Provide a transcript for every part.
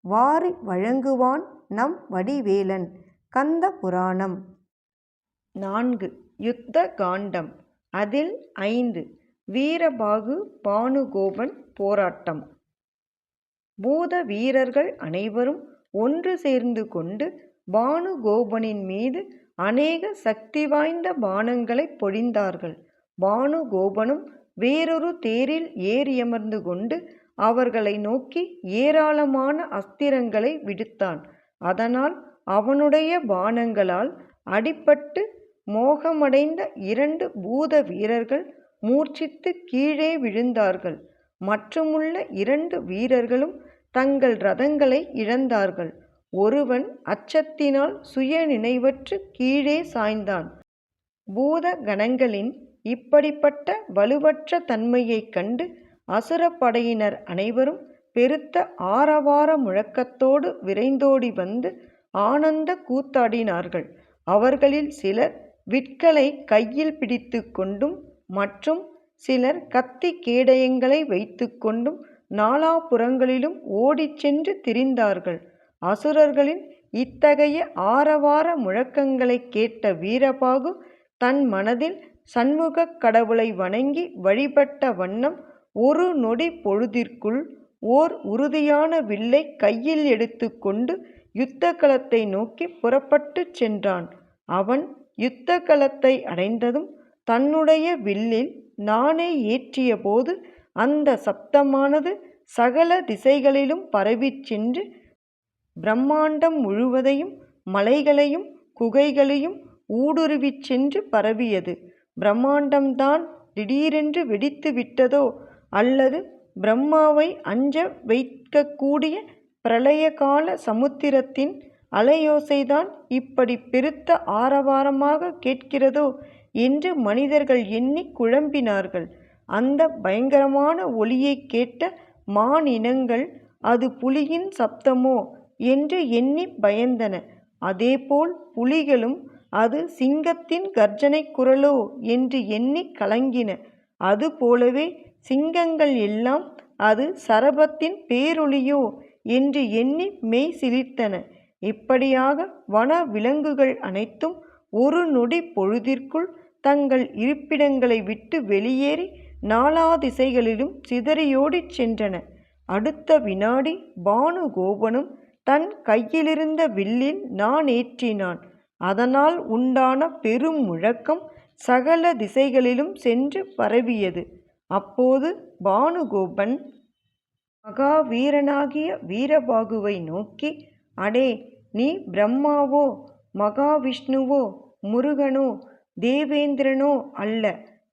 வாரி வழங்குவான் நம் வடிவேலன். கந்த புராணம். நான்கு. யுத்த காண்டம். அதில் ஐந்து. வீரபாகு பானுகோபன் போராட்டம். பூத வீரர்கள் அனைவரும் ஒன்று சேர்ந்து கொண்டு பானுகோபனின் மீது அநேக சக்தி வாய்ந்த பானங்களை பொழிந்தார்கள். பானுகோபனும் வேறொரு தேரில் ஏறியமர்ந்து கொண்டு அவர்களை நோக்கி ஏராளமான அஸ்திரங்களை விடுத்தான். அதனால் அவனுடைய பானங்களால் அடிபட்டு மோகமடைந்த இரண்டு பூத வீரர்கள் மூர்ச்சித்து கீழே விழுந்தார்கள். மற்றுமுள்ள இரண்டு வீரர்களும் தங்கள் ரதங்களை இழந்தார்கள். ஒருவன் அச்சத்தினால் சுய நினைவற்று கீழே சாய்ந்தான். பூத கணங்களின் இப்படிப்பட்ட வலுவற்ற தன்மையைக் கண்டு அசுரப்படையினர் அனைவரும் பெருத்த ஆரவார முழக்கத்தோடு விரைந்தோடி வந்து ஆனந்த கூத்தாடினார்கள். அவர்களில் சிலர் விற்களை கையில் பிடித்து கொண்டும் மற்றும் சிலர் கத்தி கேடயங்களை வைத்து கொண்டும் நாலாபுறங்களிலும் ஓடிச் சென்று திரிந்தார்கள். அசுரர்களின் இத்தகைய ஆரவார முழக்கங்களைக் கேட்ட வீரபாகு தன் மனதில் சண்முகக் கடவுளை வணங்கி வழிபட்ட வண்ணம் ஒரு நொடி பொழுதிற்குள் ஓர் உறுதியான வில்லை கையில் எடுத்து கொண்டு யுத்த களத்தை நோக்கி புறப்பட்டுச் சென்றான். அவன் யுத்த களத்தை அடைந்ததும் தன்னுடைய வில்லில் நானே ஏற்றியபோது அந்த சப்தமானது சகல திசைகளிலும் பரவிச் சென்று பிரம்மாண்டம் முழுவதையும் மலைகளையும் குகைகளையும் ஊடுருவிச் சென்று பரவியது. பிரம்மாண்டம்தான் திடீரென்று வெடித்து விட்டதோ அல்லது பிரம்மாவை அஞ்ச வைக்கக்கூடிய பிரளயகால சமுத்திரத்தின் அலையோசைதான் இப்படி பெருத்த ஆரவாரமாக கேட்கிறதோ என்று மனிதர்கள் எண்ணி குழம்பினார்கள். அந்த பயங்கரமான ஒலியைக் கேட்ட மானினங்கள் அது புலியின் சப்தமோ? என்று எண்ணி பயந்தன. அதேபோல் புலிகளும் அது சிங்கத்தின் கர்ஜனை குரலோ? என்று எண்ணி கலங்கின. அதுபோலவே சிங்கங்கள் எல்லாம் அது சரபத்தின் பேரொளியோ என்று எண்ணி மெய் சிலிர்த்தன. இப்படியாக வன விலங்குகள் அனைத்தும் ஒரு நொடி பொழுதிற்குள் தங்கள் இருப்பிடங்களை விட்டு வெளியேறி நாலா திசைகளிலும் சிதறியோடிச் சென்றன. அடுத்த வினாடி பானுகோபனும் தன் கையிலிருந்த வில்லில் நான் ஏற்றினான். அதனால் உண்டான பெரும் முழக்கம் சகல திசைகளிலும் சென்று பரவியது. அப்போது பானுகோபன் மகாவீரனாகிய வீரபாகுவை நோக்கி அடே நீ பிரம்மாவோ மகாவிஷ்ணுவோ முருகனோ தேவேந்திரனோ அல்ல.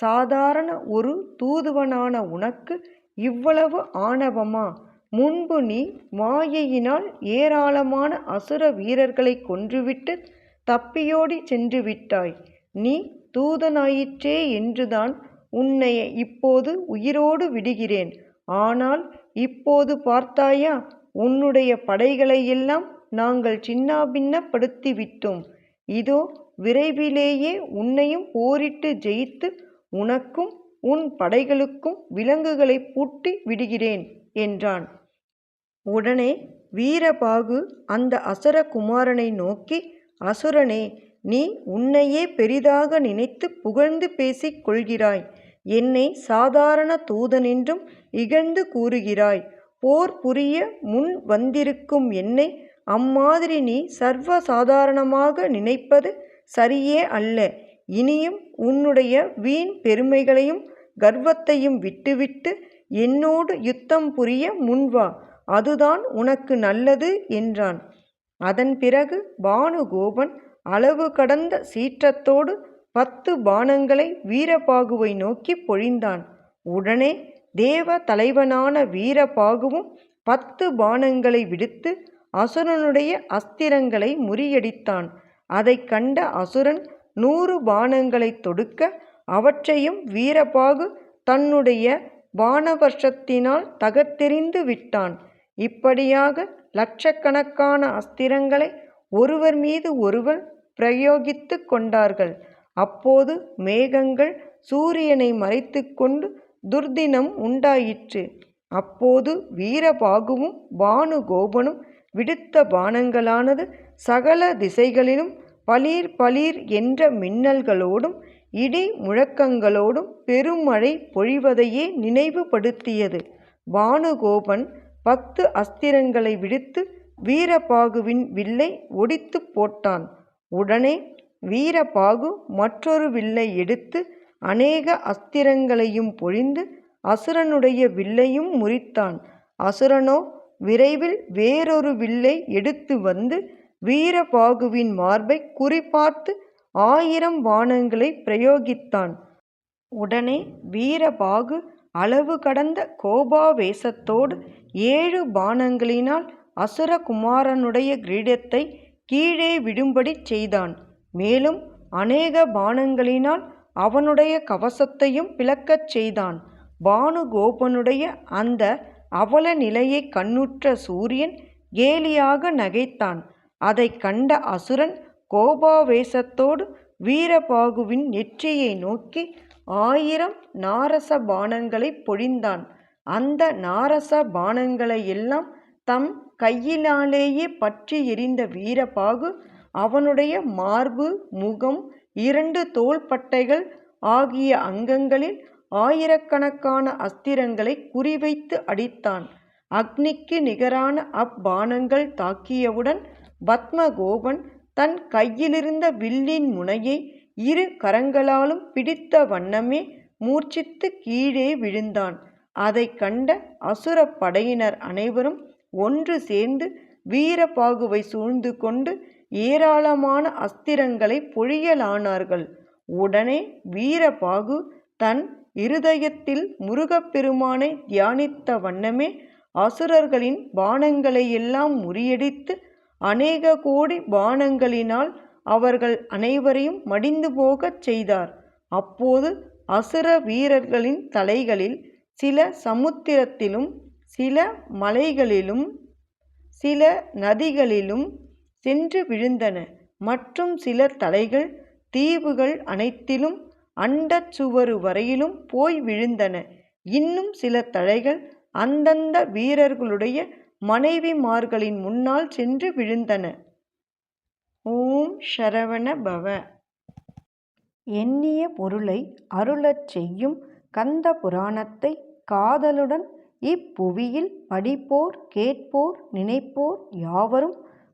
சாதாரண ஒரு தூதுவனான உனக்கு இவ்வளவு ஆணவமா? முன்பு நீ மாயையினால் ஏராளமான அசுர வீரர்களை கொன்றுவிட்டு தப்பியோடி சென்று விட்டாய் நீ தூதனாயிற்றே என்றுதான் உன்னை இப்போது உயிரோடு விடுகிறேன். ஆனால் இப்போது பார்த்தாயா உன்னுடைய படைகளையெல்லாம் நாங்கள் சின்னாபின்னப்படுத்தி விட்டோம் இதோ விரைவிலேயே உன்னையும் போரிட்டு ஜெயித்து உனக்கும் உன் படைகளுக்கும் விலங்குகளை பூட்டி விடுகிறேன் என்றான். உடனே வீரபாகு அந்த அசுர குமாரனை நோக்கி அசுரனே நீ உன்னையே பெரிதாக நினைத்து புகழ்ந்து பேசிக் கொள்கிறாய். என்னை சாதாரண தூதனென்றும் இகழ்ந்து கூறுகிறாய். போர் புரிய முன் வந்திருக்கும் என்னை அம்மாதிரி நீ சர்வ சாதாரணமாக நினைப்பது சரியே அல்ல. இனியும் உன்னுடைய வீண் பெருமைகளையும் கர்வத்தையும் விட்டுவிட்டு என்னோடு யுத்தம் புரிய முன்வா அதுதான் உனக்கு நல்லது என்றான். அதன் பிறகு பானுகோபன் அளவு கடந்த சீற்றத்தோடு பத்து பானங்களை வீரபாகுவை நோக்கி பொழிந்தான். உடனே தேவ தலைவனான வீரபாகுவும் பத்து பானங்களை விடுத்து அசுரனுடைய அஸ்திரங்களை முறியடித்தான். அதைக் கண்ட அசுரன் நூறு பானங்களை தொடுக்க அவற்றையும் வீரபாகு தன்னுடைய பாணவர்ஷத்தினால் தகர்த்தெறிந்து விட்டான். இப்படியாக லட்சக்கணக்கான அஸ்திரங்களை ஒருவர் மீது ஒருவர் பிரயோகித்து கொண்டார்கள். அப்போது மேகங்கள் சூரியனை மறைத்து கொண்டு துர்தினம் உண்டாயிற்று. அப்போது வீரபாகுவும் பானுகோபனும் விடுத்த பானங்களானது சகல திசைகளிலும் பளீர் பளீர் என்ற மின்னல்களோடும் இடி முழக்கங்களோடும் பெருமழை பொழிவதையே நினைவுபடுத்தியது. பானுகோபன் பத்து அஸ்திரங்களை விடுத்து வீரபாகுவின் வில்லை ஒடித்து போட்டான். உடனே வீரபாகு மற்றொரு வில்லை எடுத்து அநேக அஸ்திரங்களையும் பொழிந்து அசுரனுடைய வில்லையும் முறித்தான். அசுரனோ விரைவில் வேறொரு வில்லை எடுத்து வந்து வீரபாகுவின் மார்பை குறிபார்த்து ஆயிரம் பாணங்களை பிரயோகித்தான். உடனே வீரபாகு அளவு கடந்த கோபாவேசத்தோடு ஏழு பானங்களினால் அசுரகுமாரனுடைய கிரீடத்தை கீழே விடும்படி செய்தான். மேலும் அநேக பாணங்களினால் அவனுடைய கவசத்தையும் பிளக்கச் செய்தான். பானுகோபனுடைய அந்த அவல நிலையை கண்ணுற்ற சூரியன் கேலியாக நகைத்தான். அதை கண்ட அசுரன் கோபாவேசத்தோடு வீரபாகுவின் நெற்றியை நோக்கி ஆயிரம் நாரச பானங்களை பொழிந்தான். அந்த நாரச பானங்களையெல்லாம் தம் கையினாலேயே பற்றி எறிந்த வீரபாகு அவனுடைய மார்பு முகம் இரண்டு தோள்பட்டைகள் ஆகிய அங்கங்களில் ஆயிரக்கணக்கான அஸ்திரங்களை குறிவைத்து அடித்தான். அக்னிக்கு நிகரான அப்பானங்கள் தாக்கியவுடன் பத்மகோபன் தன் கையிலிருந்த வில்லின் முனையை இரு கரங்களாலும் பிடித்த வண்ணமே மூர்ச்சித்து கீழே விழுந்தான். அதைக் கண்ட அசுர படையினர் அனைவரும் ஒன்று சேர்ந்து வீரபாகுவை சூழ்ந்து கொண்டு ஏராளமான அஸ்திரங்களை பொழியலானார்கள். உடனே வீரபாகு தன் இருதயத்தில் முருகப்பெருமானை தியானித்த வண்ணமே அசுரர்களின் பானங்களையெல்லாம் முறியடித்து அநேக கோடி பானங்களினால் அவர்கள் அனைவரையும் மடிந்து போகச் செய்தார். அப்போது அசுர வீரர்களின் தலைகளில் சில சமுத்திரத்திலும் சில மலைகளிலும் சில நதிகளிலும் சென்று விழுந்தன. மற்றும் சில தலைகள் தீவுகள் அனைத்திலும் அண்டச் சுவரு வரையிலும் போய் விழுந்தன. இன்னும் சில தலைகள் அந்தந்த வீரர்களுடைய மனைவிமார்களின் முன்னால் சென்று விழுந்தன. ஓம் ஷரவண பவ. எண்ணிய பொருளை அருளச் செய்யும் கந்த புராணத்தை காதலுடன் இப்புவியில் படிப்போர் கேட்போர் நினைப்போர் யாவரும்